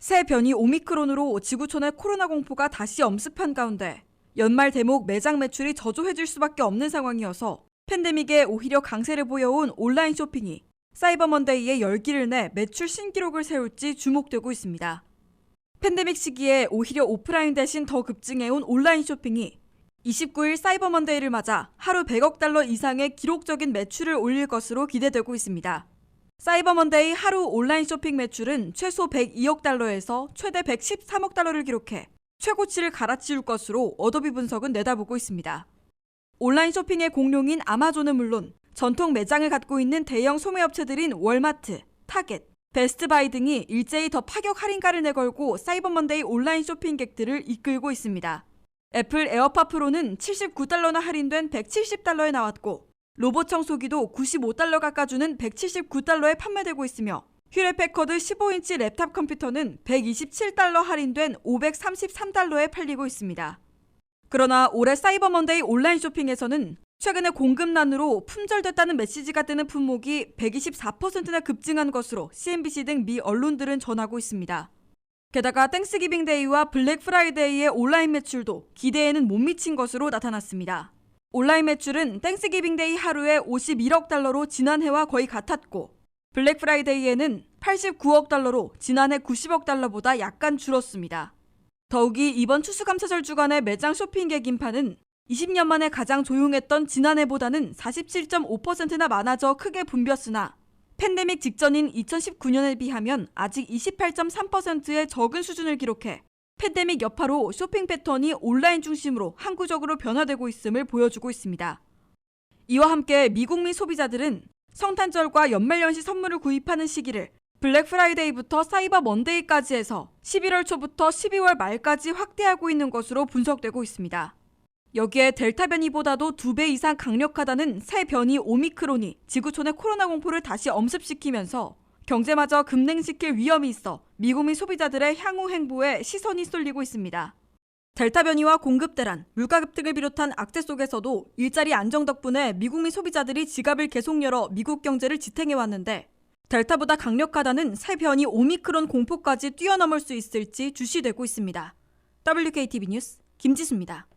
새 변이 오미크론으로 지구촌의 코로나 공포가 다시 엄습한 가운데 연말 대목 매장 매출이 저조해질 수밖에 없는 상황이어서 팬데믹에 오히려 강세를 보여온 온라인 쇼핑이 사이버 먼데이의 열기를 내 매출 신기록을 세울지 주목되고 있습니다. 팬데믹 시기에 오히려 오프라인 대신 더 급증해온 온라인 쇼핑이 29일 사이버 먼데이를 맞아 하루 100억 달러 이상의 기록적인 매출을 올릴 것으로 기대되고 있습니다. 사이버 먼데이 하루 온라인 쇼핑 매출은 최소 102억 달러에서 최대 113억 달러를 기록해 최고치를 갈아치울 것으로 어도비 분석은 내다보고 있습니다. 온라인 쇼핑의 공룡인 아마존은 물론 전통 매장을 갖고 있는 대형 소매업체들인 월마트, 타겟, 베스트바이 등이 일제히 더 파격 할인가를 내걸고 사이버 먼데이 온라인 쇼핑객들을 이끌고 있습니다. 애플 에어팟 프로는 79달러나 할인된 170달러에 나왔고 로봇 청소기도 95달러 깎아주는 179달러에 판매되고 있으며 휴레 패커드 15인치 랩탑 컴퓨터는 127달러 할인된 533달러에 팔리고 있습니다. 그러나 올해 사이버 먼데이 온라인 쇼핑에서는 최근에 공급난으로 품절됐다는 메시지가 뜨는 품목이 124%나 급증한 것으로 CNBC 등 미 언론들은 전하고 있습니다. 게다가 땡스기빙 데이와 블랙 프라이데이의 온라인 매출도 기대에는 못 미친 것으로 나타났습니다. 온라인 매출은 땡스기빙 데이 하루에 51억 달러로 지난해와 거의 같았고 블랙 프라이데이에는 89억 달러로 지난해 90억 달러보다 약간 줄었습니다. 더욱이 이번 추수감사절 주간의 매장 쇼핑객 인파는 20년 만에 가장 조용했던 지난해보다는 47.5%나 많아져 크게 붐볐으나 팬데믹 직전인 2019년에 비하면 아직 28.3%의 적은 수준을 기록해 팬데믹 여파로 쇼핑 패턴이 온라인 중심으로 항구적으로 변화되고 있음을 보여주고 있습니다. 이와 함께 미국민 소비자들은 성탄절과 연말연시 선물을 구입하는 시기를 블랙 프라이데이부터 사이버 먼데이까지 해서 11월 초부터 12월 말까지 확대하고 있는 것으로 분석되고 있습니다. 여기에 델타 변이보다도 두 배 이상 강력하다는 새 변이 오미크론이 지구촌의 코로나 공포를 다시 엄습시키면서 경제마저 급냉시킬 위험이 있어 미국민 소비자들의 향후 행보에 시선이 쏠리고 있습니다. 델타 변이와 공급 대란, 물가 급등을 비롯한 악재 속에서도 일자리 안정 덕분에 미국민 소비자들이 지갑을 계속 열어 미국 경제를 지탱해 왔는데 델타보다 강력하다는 새 변이 오미크론 공포까지 뛰어넘을 수 있을지 주시되고 있습니다. WKTV 뉴스 김지수입니다.